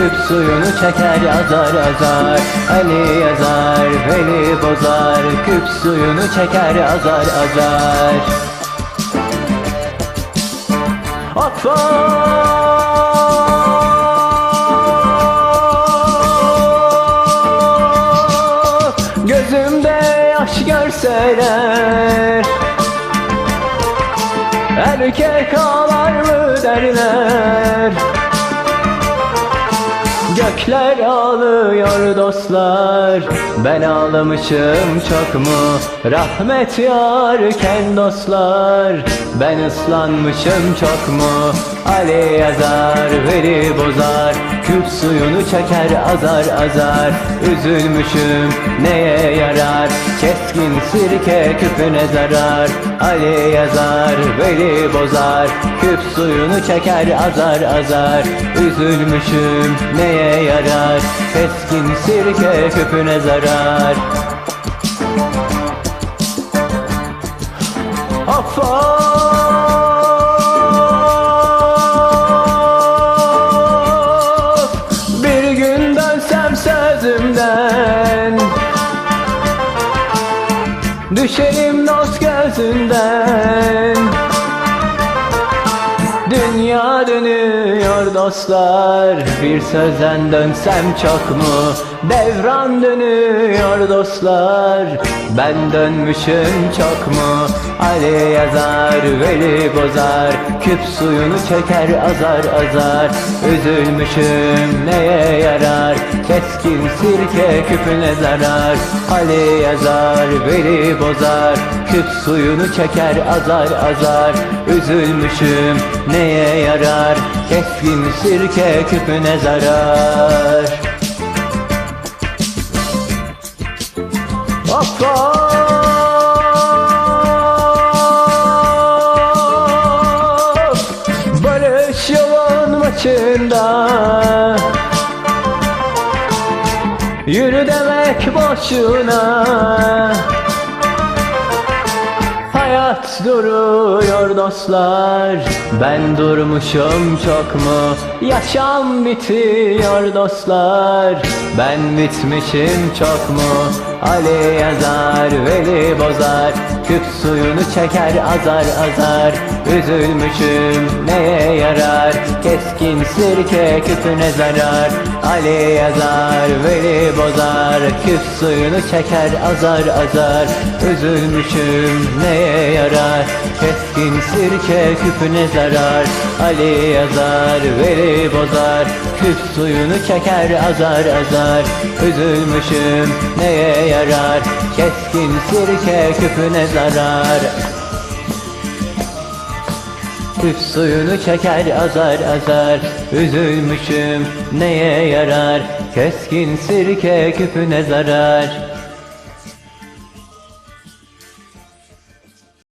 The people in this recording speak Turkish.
Küp suyunu çeker azar azar Ali yazar beni bozar Küp suyunu çeker azar azar Gözümde yaş görseler Erkek ağlar mı Gökler ağlıyor dostlar. Ben ağlamışım çok mu? Rahmet yarken dostlar. Ben ıslanmışım çok mu? Ali yazar veri bozar. Küp suyunu çeker azar azar. Üzülmüşüm neye yarar? Keskin sirke küpüne zarar. Ali yazar veri bozar. Küp suyunu çeker azar azar. Üzülmüşüm neye yarar Keskin sirke küpüne zarar. Affan Bir gün dönsem sözümden Düşerim dost gözünden dönüyor dostlar. Bir sözden dönsem çok mu? Devran dönüyor dostlar. Ben dönmüşüm çok mu? Ali yazar veli bozar. Küp suyunu çeker azar azar. Üzülmüşüm neye yarar? Keskin sirke küpüne zarar Ali yazar veli bozar Küp suyunu çeker azar azar. Üzülmüşüm neye yarar? Keskin sirke küpüne zarar. Of! Barış yolun maçında Yürü demek boşuna. Hayat duruyor dostlar. Ben durmuşum çok mu? Yaşam bitiyor dostlar. Ben bitmişim çok mu Ali yazar veli bozar Küp suyunu çeker azar azar. Üzülmüşüm neye yarar? Keskin sirke küpüne zarar. Ali yazar veli bozar Küp suyunu çeker azar azar. Üzülmüşüm neye yarar? Keskin sirke küpüne zarar. Ali yazar veli bozar Küp suyunu çeker azar azar. Üzülmüşüm neye yarar. Keskin sirke küpüne zarar. Küp suyunu çeker azar azar. Üzülmüşüm neye yarar? Keskin sirke küpüne zarar